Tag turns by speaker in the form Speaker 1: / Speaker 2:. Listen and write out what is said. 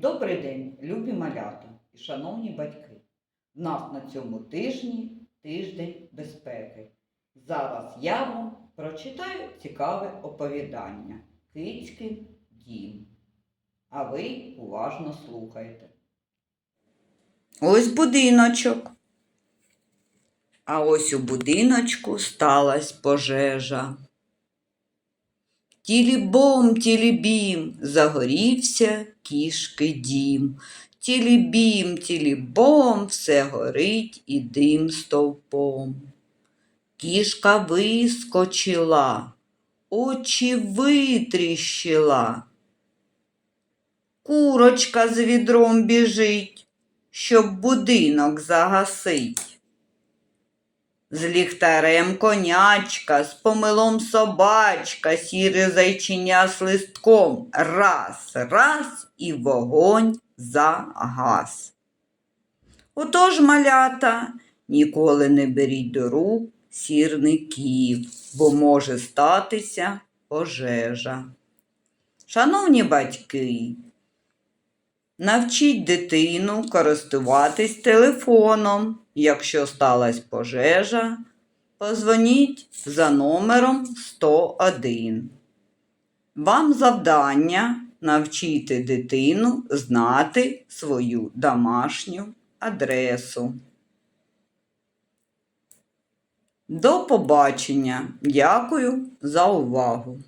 Speaker 1: Добрий день, любі малята і шановні батьки. В нас на цьому тижні тиждень безпеки. Зараз я вам прочитаю цікаве оповідання Кицькин дім. А ви уважно слухайте. Ось будиночок. А ось у будиночку сталась пожежа. Тілібом, тілібім, загорівся кішки дім. Тілібім, тілібом, все горить і дим стовпом. Кішка вискочила, очі витріщила. Курочка з відром біжить, щоб будинок загасить. З ліхтарем конячка, з помилом собачка, сіре зайчиня з листком. Раз, раз і вогонь загас. Отож, малята, ніколи не беріть до рук сірників, бо може статися пожежа. Шановні батьки, Навчіть дитину користуватись телефоном. Якщо сталася пожежа, позвоніть за номером 101. Вам завдання навчити дитину знати свою домашню адресу. До побачення. Дякую за увагу.